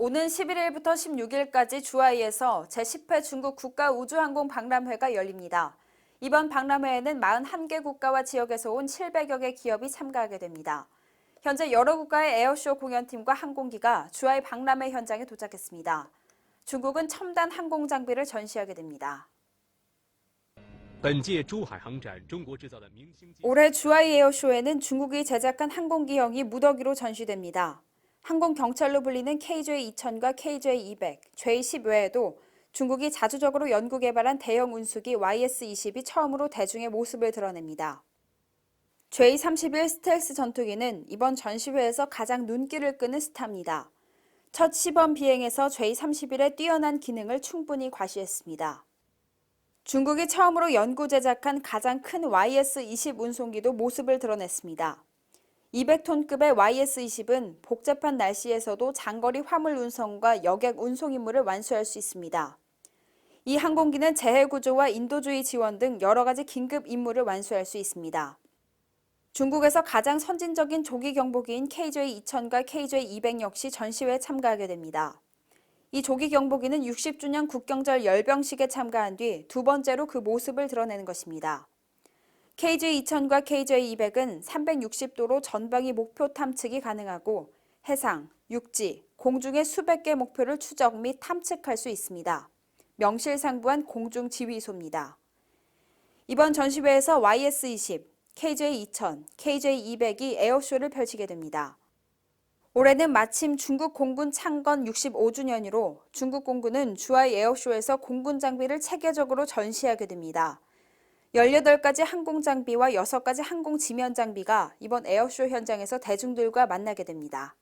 오는 11일부터 16일까지 주아이에서 제10회 중국 국가우주항공 박람회가 열립니다. 이번 박람회에는 41개 국가와 지역에서 온 700여 개 기업이 참가하게 됩니다. 현재 여러 국가의 에어쇼 공연팀과 항공기가 주아이 박람회 현장에 도착했습니다. 중국은 첨단 항공 장비를 전시하게 됩니다. 올해 주아이 에어쇼에는 중국이 제작한 항공기형이 무더기로 전시됩니다. 항공 경찰로 불리는 KJ-2000과 KJ-200, J-10 외에도 중국이 자주적으로 연구 개발한 대형 운수기 YS-20이 처음으로 대중의 모습을 드러냅니다. J-31 스텔스 전투기는 이번 전시회에서 가장 눈길을 끄는 스타입니다. 첫 시범 비행에서 J-31의 뛰어난 기능을 충분히 과시했습니다. 중국이 처음으로 연구 제작한 가장 큰 YS-20 운송기도 모습을 드러냈습니다. 200톤급의 YS-20은 복잡한 날씨에서도 장거리 화물 운송과 여객 운송 임무를 완수할 수 있습니다. 이 항공기는 재해 구조와 인도주의 지원 등 여러 가지 긴급 임무를 완수할 수 있습니다. 중국에서 가장 선진적인 조기 경보기인 KJ-2000과 KJ-200 역시 전시회에 참가하게 됩니다. 이 조기 경보기는 60주년 국경절 열병식에 참가한 뒤 두 번째로 그 모습을 드러내는 것입니다. KJ-2000과 KJ-200은 360도로 전방위 목표 탐측이 가능하고 해상, 육지, 공중의 수백 개 목표를 추적 및 탐측할 수 있습니다. 명실상부한 공중 지휘소입니다. 이번 전시회에서 YS-20, KJ-2000, KJ-200이 에어쇼를 펼치게 됩니다. 올해는 마침 중국 공군 창건 65주년으로 중국 공군은 주하이 에어쇼에서 공군 장비를 체계적으로 전시하게 됩니다. 18가지 항공 장비와 6가지 항공 지면 장비가 이번 에어쇼 현장에서 대중들과 만나게 됩니다.